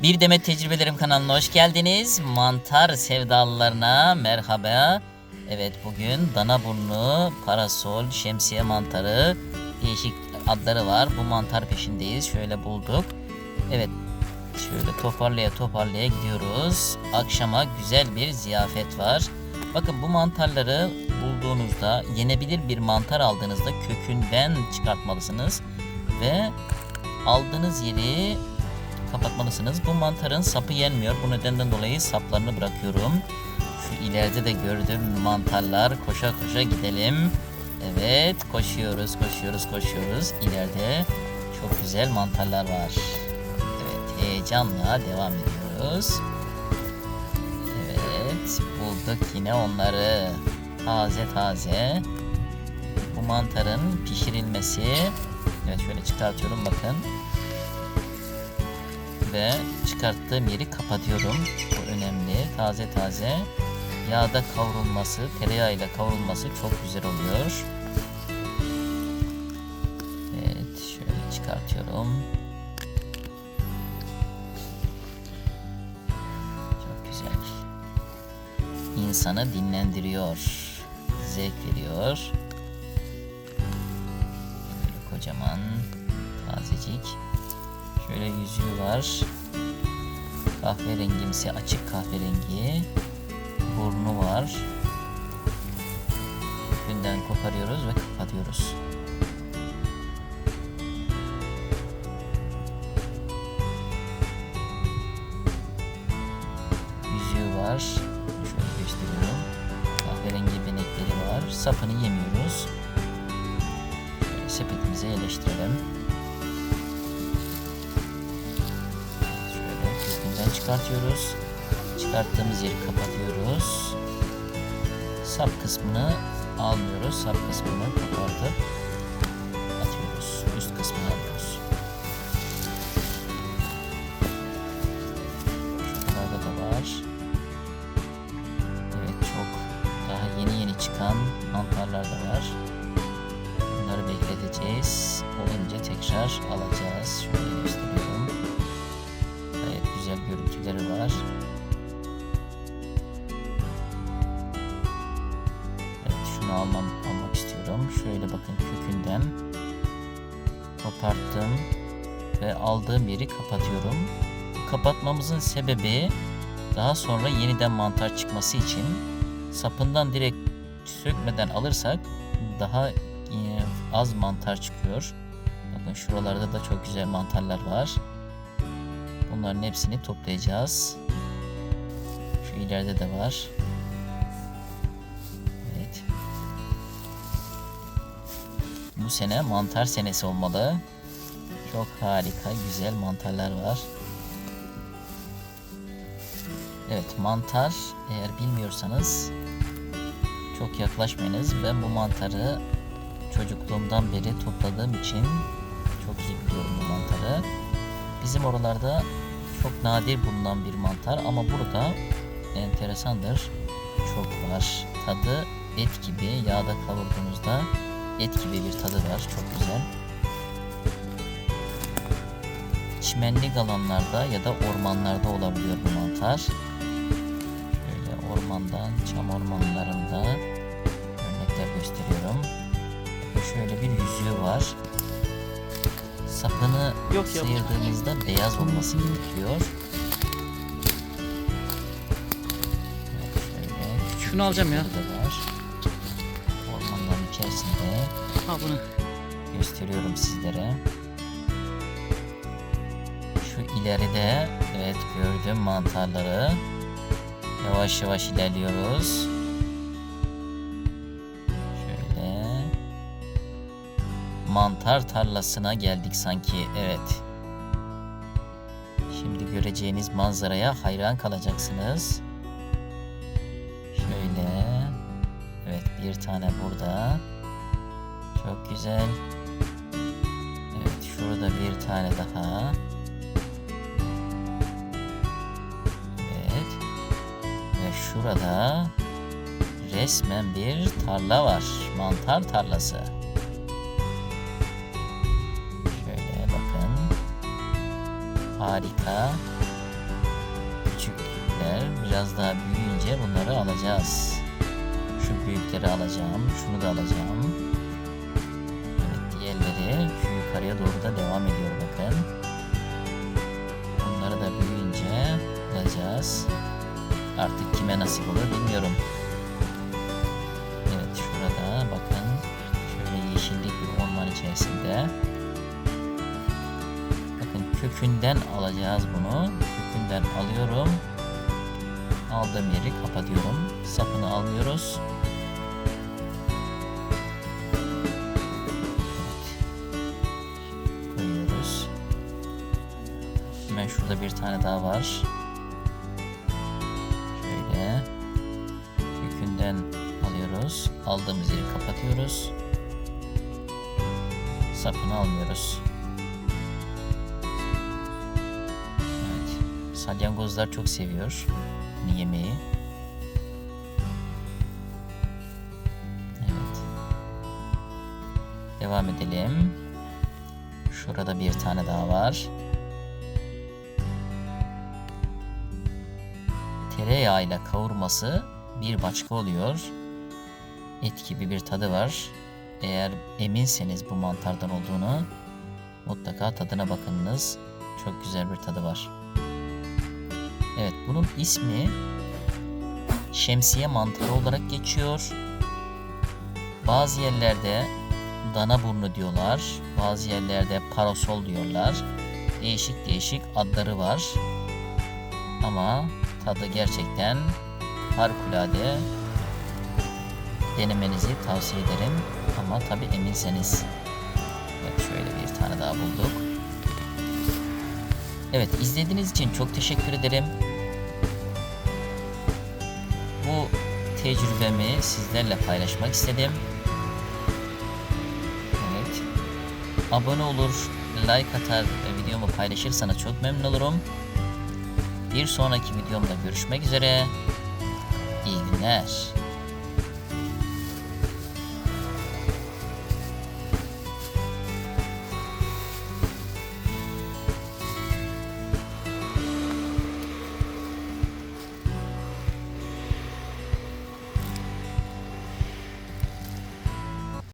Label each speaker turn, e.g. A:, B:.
A: Bir Demet Tecrübelerim kanalına hoş geldiniz. Mantar sevdalılarına merhaba. Evet bugün dana burnu, parasol, şemsiye mantarı değişik adları var. Bu mantar peşindeyiz. Şöyle bulduk. Evet şöyle toparlaya toparlaya gidiyoruz. Akşama güzel bir ziyafet var. Bakın bu mantarları bulduğunuzda yenebilir bir mantar aldığınızda kökünden çıkartmalısınız. Ve aldığınız yeri kapatmalısınız. Bu mantarın sapı yenmiyor. Bu nedenden dolayı saplarını bırakıyorum. Şu ileride de gördüğüm mantarlar koşa koşa gidelim. Evet koşuyoruz koşuyoruz koşuyoruz. İleride çok güzel mantarlar var. Evet heyecanla devam ediyoruz. Evet bulduk yine onları. Taze taze. Bu mantarın pişirilmesi. Evet şöyle çıkartıyorum bakın ve çıkarttığım yeri kapatıyorum. Bu önemli. Taze taze yağda kavrulması, tereyağıyla kavrulması çok güzel oluyor. Evet, şöyle çıkartıyorum. Çok güzel. İnsanı dinlendiriyor. Zevk veriyor. Böyle kocaman, tazecik. Şöyle yüzüğü var. Kahverengimsi açık kahverengi. Burnu var. Kökünden koparıyoruz ve kapatıyoruz. Yüzüğü var. Şöyle gösteriyorum. Kahverengi benekleri var. Sapını yemiyoruz. Sepetimize yerleştirelim. Çıkartıyoruz. Çıkarttığımız yeri kapatıyoruz. Sap kısmını almıyoruz. Sap kısmını kopartıp atıyoruz. Üst kısmını alıyoruz. Şuralarda da var. Evet çok daha yeni yeni çıkan mantarlar da var. Bunları bekleteceğiz. Olunca tekrar alacağız. Şöyle gösteriyorum. Güzel görüntüleri var. Evet şunu almam, almak istiyorum. Şöyle bakın kökünden koparttım ve aldığım yeri kapatıyorum. Kapatmamızın sebebi daha sonra yeniden mantar çıkması için sapından direkt sökmeden alırsak daha e, az mantar çıkıyor. Bakın şuralarda da çok güzel mantarlar var. Bunların hepsini toplayacağız. Şu ileride de var. Evet. Bu sene mantar senesi olmalı. Çok harika, güzel mantarlar var. Evet, mantar eğer bilmiyorsanız çok yaklaşmayınız. Ben bu mantarı çocukluğumdan beri topladığım için çok iyi biliyorum bu mantarı. Bizim oralarda çok nadir bulunan bir mantar ama burada enteresandır. Çok var. Tadı et gibi yağda kavurduğunuzda et gibi bir tadı var. Çok güzel. Çimenlik alanlarda ya da ormanlarda olabiliyor bu mantar. Böyle ormandan, çam ormanlarında örnekler gösteriyorum. Şöyle bir yüzüğü var. Sapını
B: Yok,
A: sıyırdığınızda beyaz olması gerekiyor. Şöyle
B: Şunu alacağım ya.
A: de var. Ormanların içerisinde
B: Ha bunu.
A: gösteriyorum sizlere. Şu ileride evet gördüm mantarları. Yavaş yavaş ilerliyoruz. Mantar tarlasına geldik sanki. Evet. Şimdi göreceğiniz manzaraya hayran kalacaksınız. Şöyle. Evet bir tane burada. Çok güzel. Evet şurada bir tane daha. Evet. Ve şurada resmen bir tarla var. Mantar tarlası. Harika. küçükler biraz daha büyüyünce bunları alacağız. Şu büyükleri alacağım. Şunu da alacağım. Evet diğerleri şu yukarıya doğru da devam ediyor bakın. Bunları da büyüyünce alacağız. Artık kime nasip olur bilmiyorum. Kökünden alacağız bunu. Kökünden alıyorum. Aldığım yeri kapatıyorum. Sapını almıyoruz. Evet. Koyuyoruz. Hemen şurada bir tane daha var. Şöyle kökünden alıyoruz. Aldığımız yeri kapatıyoruz. Sapını almıyoruz. Salyangozlar çok seviyor yemeği. Evet. Devam edelim. Şurada bir tane daha var. Tereyağıyla kavurması bir başka oluyor. Et gibi bir tadı var. Eğer eminseniz bu mantardan olduğunu mutlaka tadına bakınız. Çok güzel bir tadı var. Evet bunun ismi şemsiye mantarı olarak geçiyor. Bazı yerlerde dana burnu diyorlar. Bazı yerlerde parasol diyorlar. Değişik değişik adları var. Ama tadı gerçekten harikulade. Denemenizi tavsiye ederim. Ama tabi eminseniz. Evet şöyle bir tane daha bulduk. Evet izlediğiniz için çok teşekkür ederim. Tecrübemi sizlerle paylaşmak istedim. Evet. Abone olur, like atar ve videomu paylaşırsanız çok memnun olurum. Bir sonraki videomda görüşmek üzere. İyi günler.